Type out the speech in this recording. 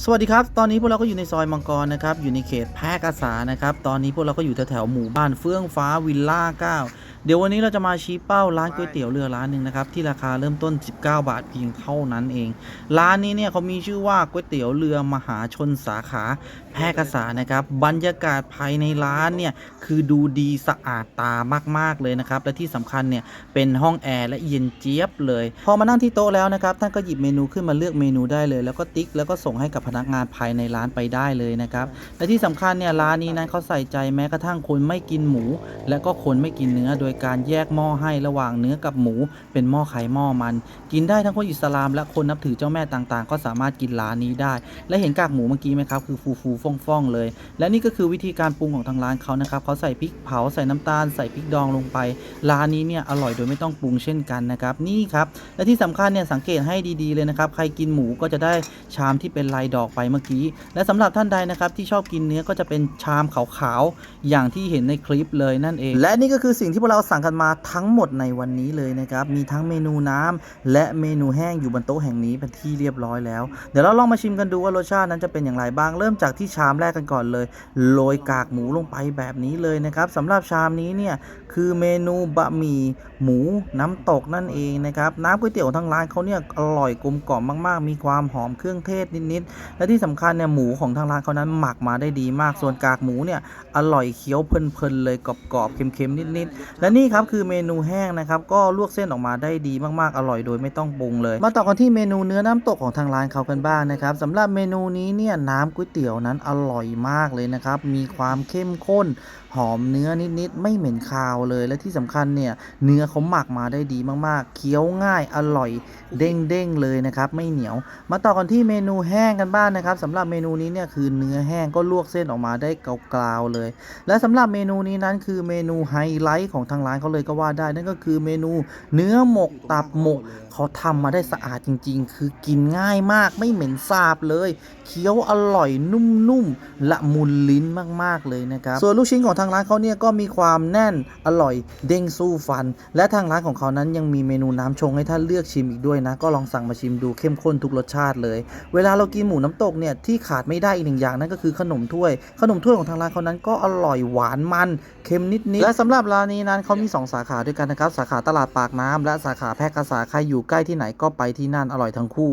สวัสดีครับ ตอนนี้พวกเราก็อยู่ในซอยมังกรนะครับ อยู่ในเขตแพร่กษานะครับ ตอนนี้พวกเราก็อยู่แถวๆหมู่บ้านเฟื่องฟ้าวิลล่า 9 เดี๋ยววันนี้เราจะมาชี้เป้าร้านก๋วยเตี๋ยวเรือร้านหนึ่งนะครับที่ราคาเริ่มต้น 19 บาทเพียงเท่านั้นเอง ร้านนี้เนี่ยเขามีชื่อว่าก๋วยเตี๋ยวเรือมหาชนสาขาแพร่กษานะครับบรรยากาศภายในร้านเนี่ยคือดูดีสะอาดตามาก ๆเลยนะครับและที่สำคัญเนี่ยเป็นห้องแอร์และเย็นเจี๊ยบเลย พอมานั่งที่โต๊ะแล้วนะครับท่านก็หยิบเมนูขึ้นมาเลือกเมนูได้เลย แล้วก็ติ๊กแล้วก็ส่งให้กับพนักงานภายในร้านไปได้เลยนะครับและที่สำคัญเนี่ยร้านนี้นั้นเขาใส่ใจแม้กระทั่งคนไม่กินหมู และก็คนไม่กินเนื้อโดยการแยกหม้อให้ระหว่างเนื้อกับหมู เป็นหม้อไข่หม้อมัน กินได้ทั้งคนอิสลาม และคนนับถือเจ้าแม่ต่างๆ ก็สามารถกินร้านนี้ได้ และเห็นกากหมูเมื่อกี้ไหมครับคือฟูฟูฟ่องฟ่องเลย และนี่ก็คือวิธีการปรุงของทางร้านเขานะครับเขาใส่พริกเผาใส่น้ำตาลใส่พริกดองลงไปร้านนี้เนี่ยอร่อยโดยไม่ต้องปรุงเช่นกันนะครับนี่ครับและที่สำคัญเนี่ยสังเกตให้ดีๆเลยนะครับใครกินหมูก็จะได้ชามที่เป็นลายดอกไปเมื่อกี้ และสำหรับท่านใดนะครับที่ชอบกินเนื้อก็จะเป็นชามขาวๆอย่างที่เห็นในคลิปเลยนั่นเอง และนี่ก็คือสิ่งที่พวกเราสั่งกันมาทั้งหมดในวันนี้เลยนะครับ มีทั้งเมนูน้ำและเมนูแห้งอยู่บนโต๊ะแห่งนี้เป็นที่เรียบร้อยแล้ว เดี๋ยวเราลองมาชิมกันดูว่ารสชาตินั้นจะเป็นอย่างไรบ้าง เริ่มจากที่ชามแรกกันก่อนเลย โรยกากหมูลงไปแบบนี้เลยนะครับสำหรับชามนี้เนี่ยคือเมนูบะหมี่หมูน้ำตกนั่นเองนะครับน้ำก๋วยเตี๋ยวทางร้านเขาเนี่ยอร่อยกลมกล่อมมาก ๆ มีความหอมเครื่องเทศนิดๆและที่สำคัญเนี่ยหมูของทางร้านเขานั้นหมักมาได้ดีมากส่วนกากหมูเนี่ยอร่อยเคี้ยวเพลินๆเลยกรอบๆเค็มๆนิดๆและนี่ครับคือเมนูแห้งนะครับก็ลวกเส้นออกมาได้ดีมากๆอร่อยโดยไม่ต้องปรุงเลย มาต่อกันที่เมนูเนื้อน้ำตกของทางร้านเขากันบ้างนะครับสำหรับเมนูนี้เนี่ยน้ำก๋วยเตี๋ยวนั้นอร่อยมากเลยนะครับมีความเข้มข้นหอมเนื้อนิดๆไม่เหม็นคาวเลยและที่สำคัญเนี่ยเนื้อเขาหมักมาได้ดีมากๆ เคี้ยวง่ายอร่อยเด้งๆเลยนะครับไม่เหนียว มาต่อกันที่เมนูแห้งกันบ้างนะครับสำหรับเมนูนี้เนี่ยคือเนื้อแห้งก็ลวกเส้นออกมาได้กราวๆเลย และสำหรับเมนูนี้นั้นคือเมนูไฮไลท์ของทางร้านเขาเลยก็ว่าได้นั่นก็คือเมนูเนื้อหมกตับหมกเขาทำมาได้สะอาดจริง ๆ คือกินง่ายมากไม่เหม็นสาบเลย เคี้ยวอร่อยนุ่มๆละมุนลิ้นมากๆเลยนะครับส่วนลูกชิ้นของทางร้านเขาเนี่ยก็มีความแน่นอร่อยเด้งสู้ฟัน และทางร้านของเขานั้นยังมีเมนูน้ำชงให้ท่านเลือกชิมอีกด้วยนะ ก็ลองสั่งมาชิมดูเข้มข้นทุกรสชาติเลย เวลาเรากินหมูน้ำตกเนี่ยที่ขาดไม่ได้อีกหนึ่งอย่างนั่นก็คือขนมถ้วย ขนมถ้วยของทางร้านเขานั้นก็อร่อยหวานมันเค็มนิดๆและสำหรับร้านนี้นั้นเขามี 2 สาขาด้วยกันนะครับ สาขาตลาดปากน้ำและสาขาแพร่กษาใครอยู่ใกล้ที่ไหนก็ไปที่นั่นอร่อยทั้งคู่